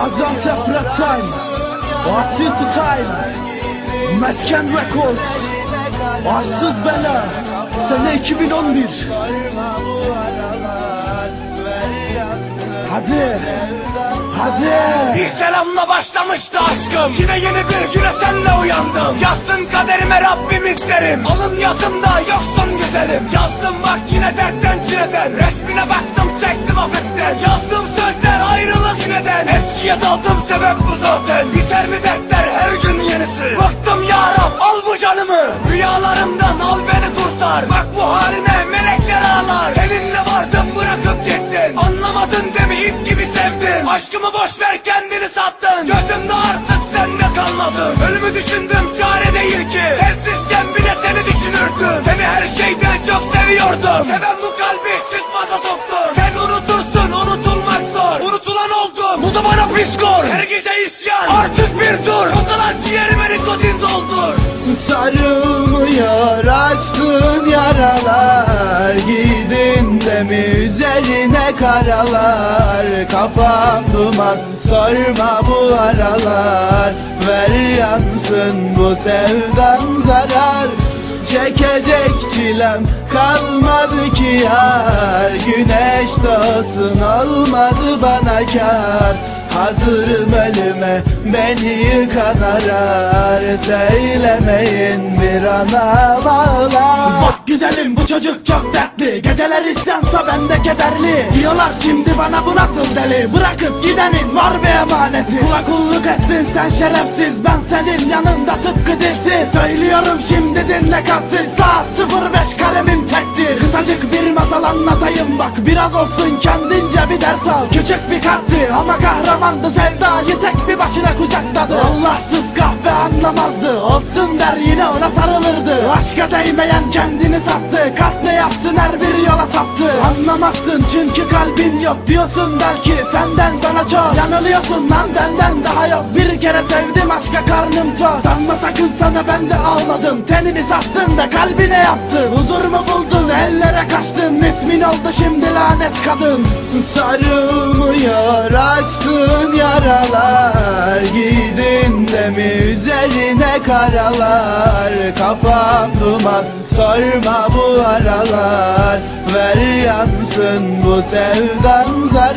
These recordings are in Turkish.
Gaziantep Rap Time Arsız Time Mesken Records Arsız Bela Sene 2011 Hadi Hadi. Bir selamla başlamıştı aşkım. Yine yeni bir güne senle uyandım. Yazsın kaderime Rabbim isterim. Alın yazımda yoksun güzelim Eskiye daldım sebep bu zaten. Biter mi dertler her gün yenisi. Bıktım ya Rab al bu canımı. Rüyalarımdan al beni kurtar. Bak bu haline melekler ağlar. Seninle vardım bırakıp gittin. Anlamadın değil mi ip gibi sevdim. Aşkımı boş ver kendini sattın. Gözümde artık sende kalmadı Ölümü düşündüm çare değil ki. Sensizken bile seni düşünürdüm. Seni her şeyden çok seviyordum. Seven bu kalbi çıkmaza soktu psikor Her gece isyan! Artık bir dur! Bozalan ciğerime nikotin doldur! Sarılmıyor açtığın yaralar Gidin de mi üzerine karalar. Kafam duman sorma bu aralar. Ver yansın bu sevdan zarar. Çekecek çilem kalmadı ki yar. Güneş doğsun olmadı bana kar Hazırım ölüme beni yıkan arar Söylemeyin bir ana bağlar Bak güzelim bu çocuk çok dertli. Geceler isyansa bende kederli. Diyorlar şimdi bana bu nasıl deli? Bırakıp gidenin var bir emaneti. Kula kulluk ettin sen şerefsiz. Ben senin yanında tıpkı dilsiz. Söylüyorum şimdi dinle kalpsiz Biraz olsun kendince bir ders al. Küçük bir kalpti ama kahramandı Sevdayı tek bir başına kucakladı. Allahsız kahve anlamazdı. Olsun der yine ona sarılırdı. Aşka değmeyen kendini sattı. Kalp ne yapsın her bir yola saptı. Anlamazsın çünkü kalbin yok Diyorsun belki. Senden bana çok Yanılıyorsun lan benden daha yok Bir kere sevdim aşka karnım tok Sanma sakın sana ben de ağladım. Tenini sattın da kalbine yaptın Huzur mu buldun? Ellere kaçtın. İsmin oldu şimdi lanet kadın. Sarılmıyor açtığın yaralar. Gidin de mi üzerine karalar. Kafam duman sorma bu aralar. Ver yansın bu sevdan zarar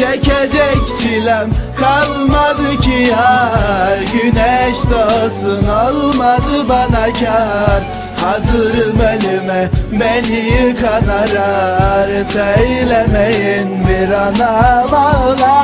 Çekecek çilem kalmadı ki yar Güneş doğsun olmadı bana kar. Hazırım ölüme beni yıkan arar. Söylemeyin bir ana bağlar